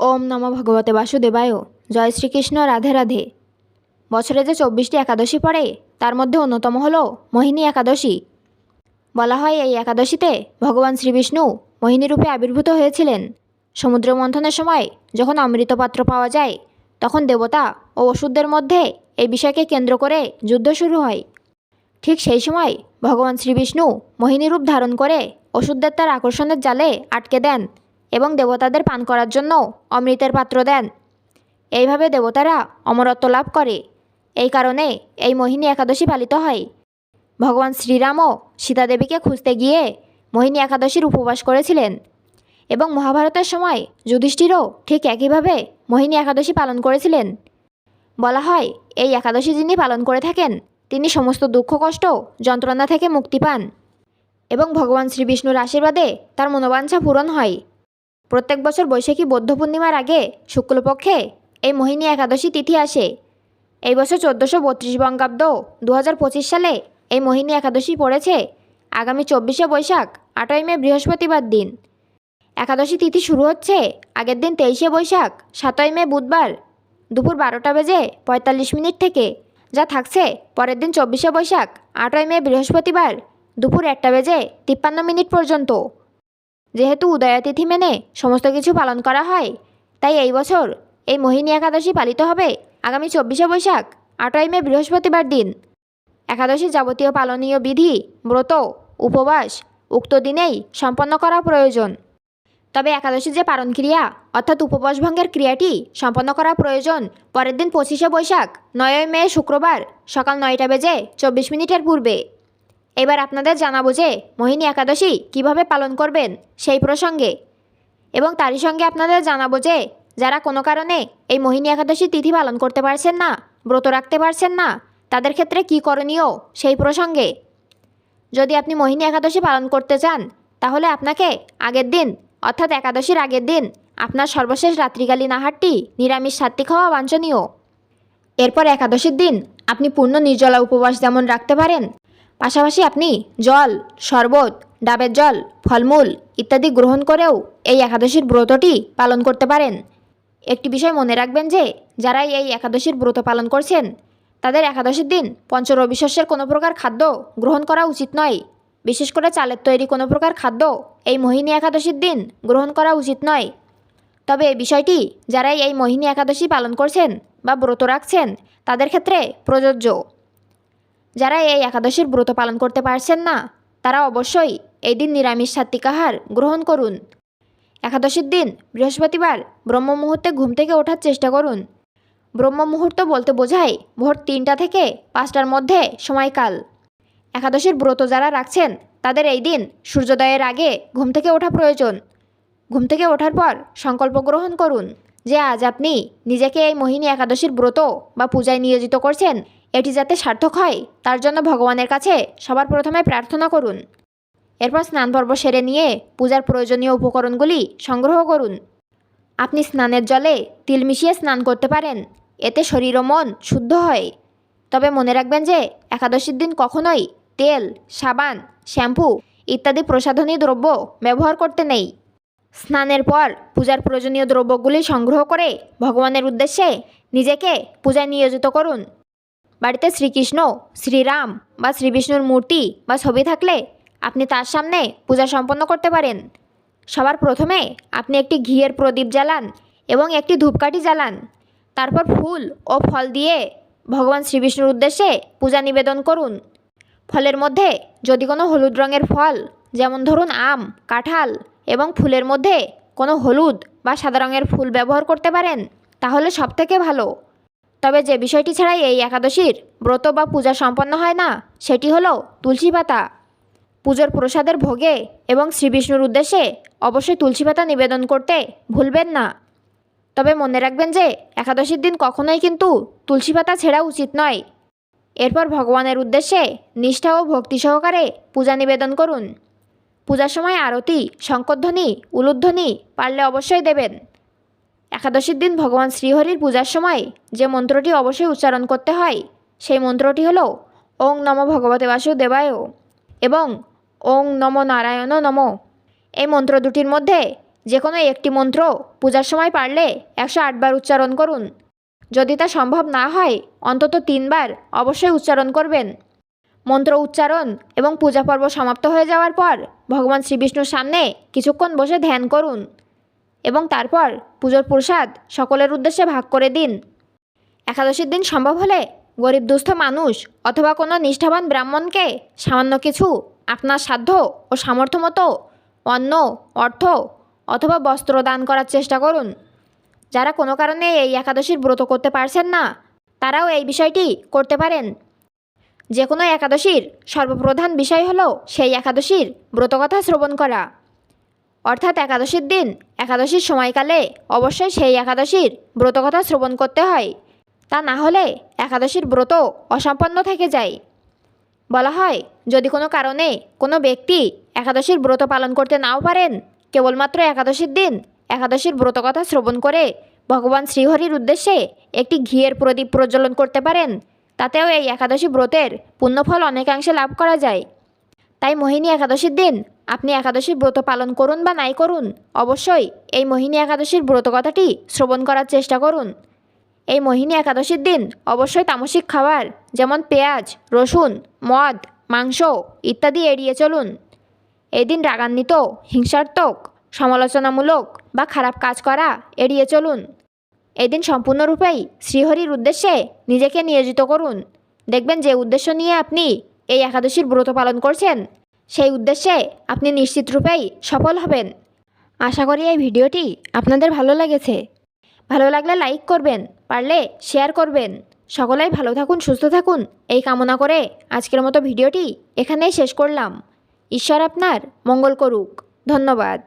ওম নম ভগবতে বাসুদেবায়। জয় শ্রীকৃষ্ণ, রাধে রাধে। বছরে যে চব্বিশটি একাদশী পড়ে, তার মধ্যে অন্যতম হল মোহিনী একাদশী। বলা হয় এই একাদশীতে ভগবান শ্রীবিষ্ণু মোহিনী রূপে আবির্ভূত হয়েছিলেন। সমুদ্র মন্থনের সময় যখন অমৃত পাত্র পাওয়া যায়, তখন দেবতা ও ওষুধদের মধ্যে এই বিষয়কে কেন্দ্র করে যুদ্ধ শুরু হয়। ঠিক সেই সময় ভগবান শ্রীবিষ্ণু মোহিনী রূপ ধারণ করে ওষুধদের তার আকর্ষণের জালে আটকে দেন। এবং দেবতাদের পান করার জন্য অমৃতের পাত্র দেন। এইভাবে দেবতারা অমরত্ব লাভ করে। এই কারণে এই মোহিনী একাদশী পালিত হয়। ভগবান শ্রীরামও সীতাদেবীকে খুঁজতে গিয়ে মোহিনী একাদশীর উপবাস করেছিলেন এবং মহাভারতের সময় যুধিষ্ঠিরও ঠিক একইভাবে মোহিনী একাদশী পালন করেছিলেন। বলা হয়, এই একাদশী যিনি পালন করে থাকেন, তিনি সমস্ত দুঃখ, কষ্ট, যন্ত্রণা থেকে মুক্তি পান এবং ভগবান শ্রীবিষ্ণুর আশীর্বাদে তার মনোবাঞ্ছা পূরণ হয়। প্রত্যেক বছর বৈশাখী বৌদ্ধ পূর্ণিমার আগে শুক্লপক্ষে এই মোহিনী একাদশী তিথি আসে। এই বছর চোদ্দোশো বত্রিশ বঙ্গাব্দ দু হাজার পঁচিশ সালে এই মোহিনী একাদশী পড়েছে। আগামী চব্বিশে বৈশাখ, আটই মে বৃহস্পতিবার দিন। একাদশী তিথি শুরু হচ্ছে আগের দিন তেইশে বৈশাখ, সাতই মে বুধবার দুপুর বারোটা বেজে পঁয়তাল্লিশ মিনিট থেকে, যা থাকছে পরের দিন চব্বিশে বৈশাখ, আটই মে বৃহস্পতিবার দুপুর একটা বেজে তিপ্পান্ন মিনিট পর্যন্ত। যেহেতু উদয়াতিথি মেনে সমস্ত কিছু পালন করা হয়, তাই এই বছর এই মোহিনী একাদশী পালিত হবে আগামী চব্বিশে বৈশাখ, আটই মে বৃহস্পতিবার দিন। একাদশীর যাবতীয় পালনীয় বিধি, ব্রত, উপবাস, উক্ত দিনেই সম্পন্ন করা প্রয়োজন। তবে একাদশীর যে পালন ক্রিয়া, অর্থাৎ উপবাস ভঙ্গের ক্রিয়াটি সম্পন্ন করা প্রয়োজন পরের দিন পঁচিশে বৈশাখ, নয়ই মে শুক্রবার সকাল নয়টা বেজে চব্বিশ মিনিটের পূর্বে। এবার আপনাদের জানাব যে মোহিনী একাদশী কীভাবে পালন করবেন সেই প্রসঙ্গে। এবং তারই সঙ্গে আপনাদের জানাব যে যারা কোনো কারণে এই মোহিনী একাদশী তিথি পালন করতে পারছেন না, ব্রত রাখতে পারছেন না, তাদের ক্ষেত্রে কী করণীয় সেই প্রসঙ্গে। যদি আপনি মোহিনী একাদশী পালন করতে চান, তাহলে আপনাকে আগের দিন, অর্থাৎ একাদশীর আগের দিন, আপনার সর্বশেষ রাত্রিকালীন আহারটি নিরামিষ সাত্ত্বিক হওয়া বাঞ্ছনীয়। এরপর একাদশীর দিন আপনি পূর্ণ নির্জলা উপবাস যেমন রাখতে পারেন পাশাপাশি আপনি জল, শরবত, ডাবের জল, ফলমূল ইত্যাদি গ্রহণ করেও এই একাদশীর ব্রতটি পালন করতে পারেন। একটি বিষয় মনে রাখবেন যে যারা এই একাদশীর ব্রত পালন করছেন, তাদের একাদশীর দিন পঞ্চরবি শস্যের কোনো প্রকার খাদ্য গ্রহণ করা উচিত নয়। বিশেষ করে চালের তৈরি কোনো প্রকার খাদ্য এই মোহিনী একাদশীর দিন গ্রহণ করা উচিত নয়। তবে এই বিষয়টি যারাই এই মোহিনী একাদশী পালন করছেন বা ব্রত রাখছেন, তাদের ক্ষেত্রে প্রযোজ্য। যারা এই একাদশীর ব্রত পালন করতে পারছেন না, তারা অবশ্যই এই দিন নিরামিষ সাত্বিক আহার গ্রহণ করুন। একাদশীর দিন বৃহস্পতিবার ব্রহ্ম মুহূর্তে ঘুম থেকে ওঠার চেষ্টা করুন। ব্রহ্ম মুহূর্ত বলতে বোঝায় ভোর তিনটা থেকে পাঁচটার মধ্যে সময়কাল। একাদশীর ব্রত যারা রাখছেন, তাদের এই দিন সূর্যোদয়ের আগে ঘুম থেকে ওঠা প্রয়োজন। ঘুম থেকে ওঠার পর সংকল্প গ্রহণ করুন যে আজ আপনি নিজেকে এই মোহিনী একাদশীর ব্রত বা পূজায় নিয়োজিত করছেন এটি যাতে সার্থক হয়, তার জন্য ভগবানের কাছে সবার প্রথমে প্রার্থনা করুন। এরপর স্নান পর্ব সেরে নিয়ে পূজার প্রয়োজনীয় উপকরণগুলি সংগ্রহ করুন। আপনি স্নানের জলে তিল মিশিয়ে স্নান করতে পারেন, এতে শরীর ও মন শুদ্ধ হয়। তবে মনে রাখবেন যে, একাদশীর দিন কখনোই তেল, সাবান, শ্যাম্পু ইত্যাদি প্রসাধনী দ্রব্য ব্যবহার করতে নেই। স্নানের পর পূজার প্রয়োজনীয় দ্রব্যগুলি সংগ্রহ করে ভগবানের উদ্দেশ্যে নিজেকে পূজায় নিয়োজিত করুন। বাড়িতে শ্রীকৃষ্ণ, শ্রীরাম বা শ্রীবিষ্ণুর মূর্তি বা ছবি থাকলে আপনি তার সামনে পূজা সম্পন্ন করতে পারেন। সবার প্রথমে আপনি একটি ঘিয়ের প্রদীপ জ্বালান এবং একটি ধূপকাঠি জ্বালান। তারপর ফুল ও ফল দিয়ে ভগবান শ্রীবিষ্ণুর উদ্দেশ্যে পূজা নিবেদন করুন। ফলের মধ্যে যদি কোনো হলুদ রঙের ফল, যেমন ধরুন আম, কাঁঠাল এবং ফুলের মধ্যে কোনো হলুদ বা সাদা রঙের ফুল ব্যবহার করতে পারেন, তাহলে সবথেকে ভালো। তবে যে বিষয়টি ছাড়াই এই একাদশীর ব্রত বা পূজা সম্পন্ন হয় না, সেটি হলো তুলসী পাতা। পুজোর প্রসাদের ভোগে এবং শ্রীবিষ্ণুর উদ্দেশ্যে অবশ্যই তুলসী পাতা নিবেদন করতে ভুলবেন না। তবে মনে রাখবেন যে, একাদশীর দিন কখনোই কিন্তু তুলসী পাতা ছেঁড়া উচিত নয়। এরপর ভগবানের উদ্দেশ্যে নিষ্ঠা ও ভক্তি সহকারে পূজা নিবেদন করুন। পূজার সময় আরতি, শঙ্করধ্বনি, উলুধ্বনি পারলে অবশ্যই দেবেন। একাদশীর দিন ভগবান শ্রীহরির পূজার সময় যে মন্ত্রটি অবশ্যই উচ্চারণ করতে হয়, সেই মন্ত্রটি হলো ওং নম ভগবতে বাসুদেবায় এবং ওং নম নারায়ণ নম। এই মন্ত্র দুটির মধ্যে যে কোনো একটি মন্ত্র পূজার সময় পারলে একশো আটবার উচ্চারণ করুন। যদি তা সম্ভব না হয়, অন্তত তিনবার অবশ্যই উচ্চারণ করবেন। মন্ত্র উচ্চারণ এবং পূজা পর্ব সমাপ্ত হয়ে যাওয়ার পর ভগবান শ্রীবিষ্ণুর সামনে কিছুক্ষণ বসে ধ্যান করুন। এবং তারপর পুজোর প্রসাদ সকলের উদ্দেশ্যে ভাগ করে দিন। একাদশীর দিন সম্ভব হলে গরিব দুস্থ মানুষ অথবা কোনো নিষ্ঠাবান ব্রাহ্মণকে সামান্য কিছু আপনার সাধ্য ও সামর্থ্য মতো অন্ন, অর্থ অথবা বস্ত্র দান করার চেষ্টা করুন। যারা কোনো কারণে এই একাদশীর ব্রত করতে পারছেন না, তারাও এই বিষয়টি করতে পারেন। যে কোনো একাদশীর সর্বপ্রধান বিষয় হলো সেই একাদশীর ব্রতকথা শ্রবণ করা। অর্থাৎ একাদশীর দিন, একাদশীর সময়কালে অবশ্যই সেই একাদশীর ব্রতকথা শ্রবণ করতে হয়। তা না হলে একাদশীর ব্রত অসম্পন্ন থেকে যায়। বলা হয়, যদি কোনো কারণে কোনো ব্যক্তি একাদশীর ব্রত পালন করতে নাও পারেন, কেবলমাত্র একাদশীর দিন একাদশীর ব্রতকথা শ্রবণ করে ভগবান শ্রীহরির উদ্দেশ্যে একটি ঘিয়ের প্রদীপ প্রজ্বলন করতে পারেন, তাতেও এই একাদশী ব্রতের পুণ্যফল অনেকাংশে লাভ করা যায়। তাই মোহিনী একাদশীর দিন আপনি একাদশীর ব্রত পালন করুন বা নাই করুন, অবশ্যই এই মোহিনী একাদশীর ব্রত কথাটি শ্রবণ করার চেষ্টা করুন। এই মোহিনী একাদশীর দিন অবশ্যই তামসিক খাবার যেমন পেঁয়াজ, রসুন, মদ, মাংস ইত্যাদি এড়িয়ে চলুন। এদিন রাগান্বিত, হিংসাত্মক, সমালোচনামূলক বা খারাপ কাজ করা এড়িয়ে চলুন। এদিন সম্পূর্ণরূপেই শ্রীহরির উদ্দেশ্যে নিজেকে নিয়োজিত করুন। দেখবেন যে উদ্দেশ্য নিয়ে আপনি এই একাদশীর ব্রত পালন করছেন সেই উদ্দেশ্যে আপনি নিশ্চিত রূপেই সফল হবেন। আশা করি এই ভিডিওটি আপনাদের ভালো লেগেছে। ভালো লাগলে লাইক করবেন, পারলে শেয়ার করবেন। সকলেই ভালো থাকুন, সুস্থ থাকুন। এই কামনা করে আজকের মতো ভিডিওটি এখানেই শেষ করলাম। ঈশ্বর আপনার মঙ্গল করুক। ধন্যবাদ।